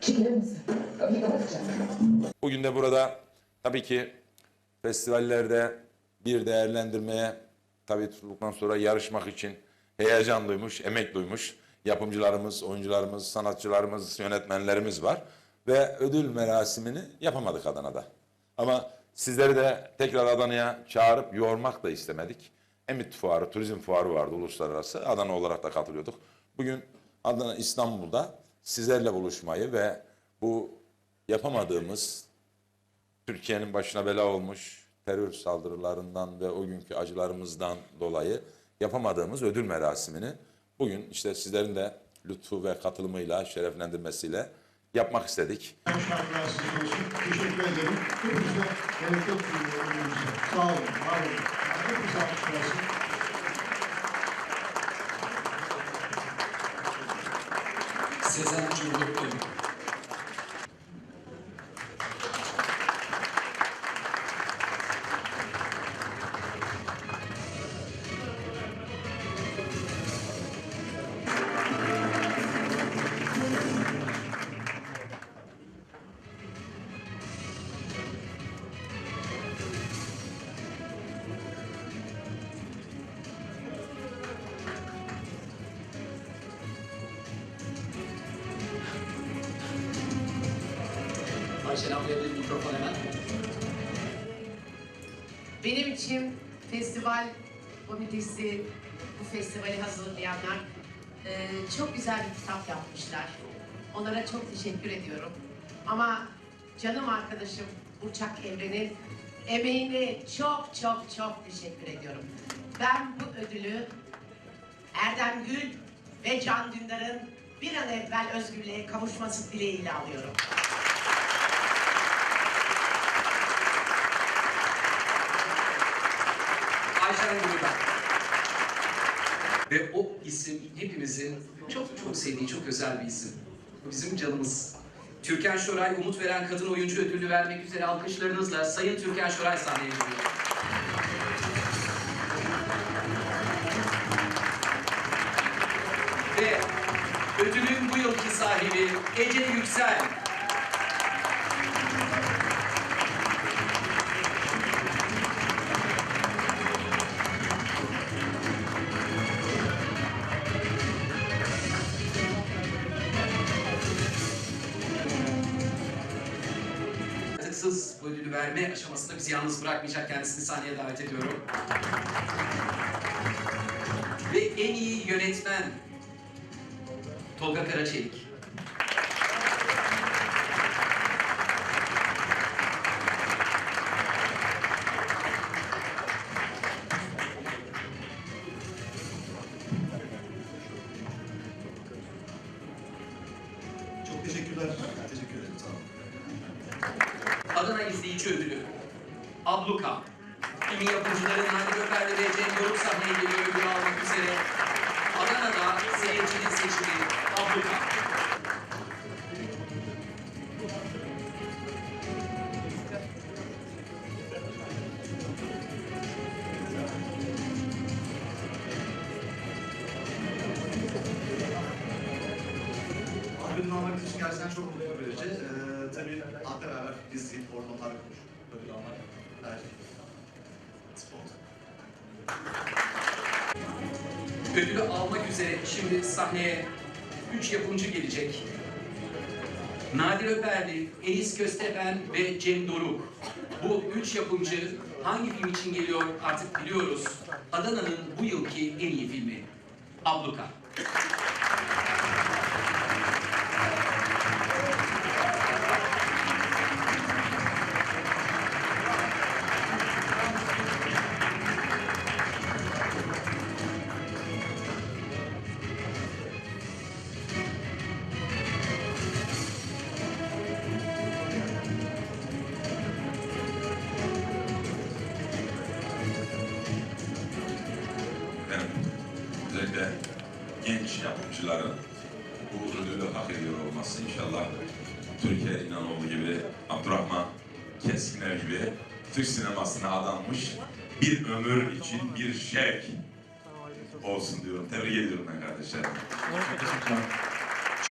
Çekilir misin? Kapıyı. Bugün de burada tabii ki festivallerde bir değerlendirmeye tabii tutulduktan sonra yarışmak için heyecan duymuş, emek duymuş yapımcılarımız, oyuncularımız, sanatçılarımız, yönetmenlerimiz var. Ve ödül merasimini yapamadık Adana'da. Ama sizleri de tekrar Adana'ya çağırıp yormak da istemedik. Emit Fuarı, Turizm Fuarı vardı uluslararası. Adana olarak da katılıyorduk. Bugün Adana İstanbul'da sizlerle buluşmayı ve bu yapamadığımız Türkiye'nin başına bela olmuş terör saldırılarından ve o günkü acılarımızdan dolayı yapamadığımız ödül merasimini bugün işte sizlerin de lütfu ve katılımıyla, şereflendirmesiyle yapmak istedik. Teşekkür ederim. Hepinize önümüzde. Sağ olun, var olun. Hepinize alkışlar olsun. Sezen Cumhurbaşkanı. Ablaya bir mikrofon hemen. Benim için festival komitesi, bu festivali hazırlayanlar eee, çok güzel bir kitap yapmışlar. Onlara çok teşekkür ediyorum. Ama canım arkadaşım Burçak Evren'in emeğine çok çok çok teşekkür ediyorum. Ben bu ödülü Erdem Gül ve Can Dündar'ın bir an evvel özgürlüğe kavuşması dileğiyle alıyorum. Gülben. Ve o isim hepimizin çok çok sevdiği çok özel bir isim. Bu bizim canımız. Türkan Şoray umut veren kadın oyuncu ödülü vermek üzere alkışlarınızla Sayın Türkan Şoray sahneye geliyor. Ve ödülün bu yılki sahibi Ece Yüksel. Atıksız bu ödülü verme aşamasında bizi yalnız bırakmayacak kendisini sahneye davet ediyorum. Ve en iyi yönetmen Tolga Karaçelik. Çok teşekkürler. Teşekkür ederim. Sağ olun. Adana İzleyici Ödülü. Abluka. Filmin yapımcıları Nadi Göker'le ve Cem sahneye geliyor ödülü almak üzere. Adana'da seyircinin seçimi Abluka. Almak için gerçekten çok hatta beraber gibi ortamlar kurmuş. Ödül almak. Spor. Ödülü almak üzere şimdi sahneye üç yapımcı gelecek. Nadir Öperli, Enis Köstepen ve Cem Doruk. Bu üç yapımcı hangi film için geliyor artık biliyoruz. Adana'nın bu yılki en iyi filmi. Abluka. Benim özellikle genç yapımcıların bu ödülü hak ediyor olması inşallah Türkiye İnanoğlu gibi, Abdurrahman Keskinler gibi Türk sinemasına adanmış bir ömür için bir şevk olsun diyorum. Tebrik ediyorum ben kardeşlerim. Teşekkürler.